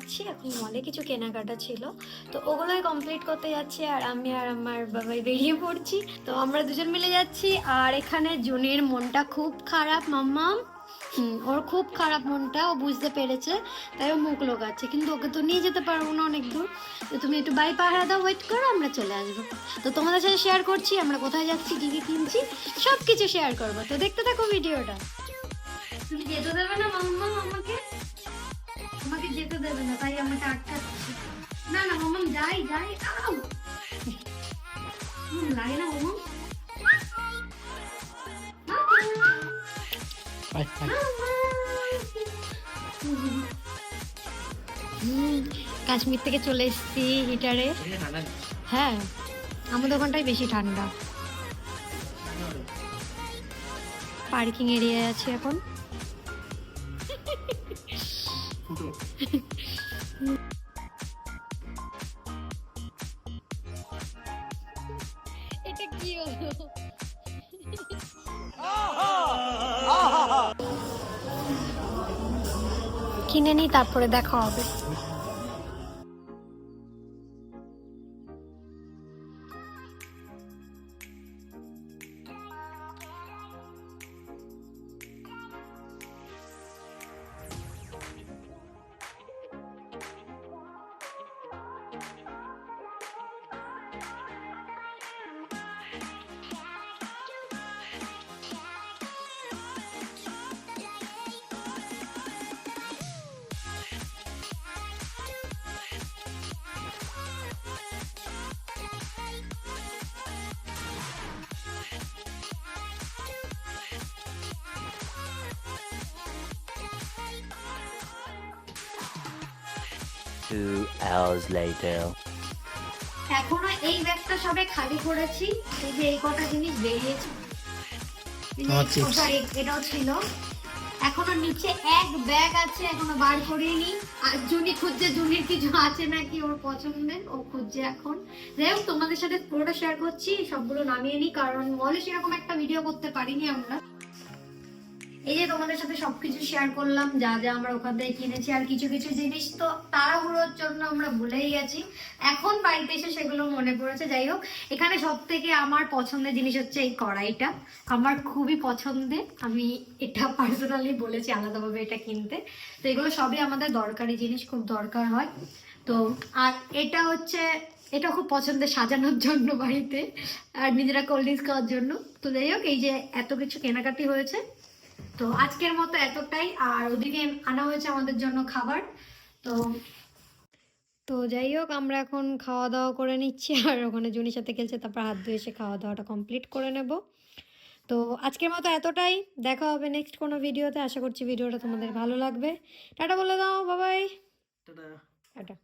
যাচ্ছি, এখন মলে কিছু কেনাকাটা ছিল। তো ওগুলোই কমপ্লিট করতে যাচ্ছি, আর আমি আর আমার বাবাই বেরিয়ে পড়ছি। তো আমরা দুজন মিলে যাচ্ছি, আর এখানে জুনির মনটা খুব খারাপ, মাম্মাম। ওর খুব খারাপ মনটা, ও বুঝতে পেরেছে, তাই ও মুখ লোকাচ্ছে কিন্তু ওকে তো নিয়ে যেতে পারব না অনেক দূর। তো তুমি একটু বাই পাহারা দাও ওয়েট করো, আমরা চলে আসব। তো তোমাদের সাথে শেয়ার করছি, আমরা কোথায় যাচ্ছি, কী কী কিনছি সব কিছু শেয়ার করব। তো দেখতে থাকো ভিডিওটা। তুমি যেতে দেবে না মাম্মা আমাকে? আমাকে যেতে দেবে না তাই আমাকে আটকাচ্ছে। না না মাম্মাম যাই যাই আউ! লাগে না মাম্মাম হুম, কাশ্মীর থেকে চলে এসেছি হিটারে। হ্যাঁ আমাদের ওখানটাই বেশি ঠান্ডা। পার্কিং এরিয়া আছে এখন। এটা কি হলো? কিনে নি তারপরে দেখা হবে। Two hours later. এখনও এই ব্যাগটা সবে খালি করেছি। এই যে এই কটা জিনিস বেরিয়েছে। এটাও ছিল। এখনও নিচে এক ব্যাগ আছে এখনও বার করিনি। আর জুনি খুঁজছে জুনির কিছু আছে নাকি ওর পছন্দের ও খুঁজছে এখন। যাই হোক তোমাদের সাথে পুরোটা শেয়ার করছি সবগুলো নামিয়ে নিই কারণ মলে সেরকম একটা ভিডিও করতে পারিনি আমরা। এই যে তোমাদের সাথে সবকিছু শেয়ার করলাম, যা যা আমরা ওখান থেকে কিনেছি আর কিছু কিছু জিনিস, তো তাড়াহুড়োর জন্য আমরা ভুলেই গেছি। এখন বাড়িতে এসে সেগুলো মনে পড়েছে। যাই হোক, এখানে সব থেকে আমার পছন্দের জিনিস হচ্ছে এই কড়াইটা। আমার খুবই পছন্দের। আমি এটা পার্সোনালি বলেছি আলাদাভাবে এটা কিনতে। তো এগুলো সবই আমাদের দরকারি জিনিস, খুব দরকার হয়। তো, আর এটা হচ্ছে, এটা খুব পছন্দের সাজানোর জন্য বাড়িতে, আর নিজেরা কোল্ড ড্রিঙ্কস খাওয়ার জন্য। তো যাই হোক, এই যে এত কিছু কেনাকাটি হয়েছে। তো আজকের মতো এতটাই। আর ওদিকে আনা হয়েছে আমাদের জন্য খাবার। তো তো যাই হোক আমরা এখন খাওয়া দাওয়া করে নিচ্ছি। আর ওখানে জুনির সাথে খেলছে তারপর হাত ধুয়ে এসে খাওয়া দাওয়াটা কমপ্লিট করে নেব। তো আজকের মতো এতটাই। দেখা হবে নেক্সট কোনো ভিডিওতে। আশা করছি ভিডিওটা তোমাদের ভালো লাগবে। টাটা বলে দাও বাবাই। টাটা।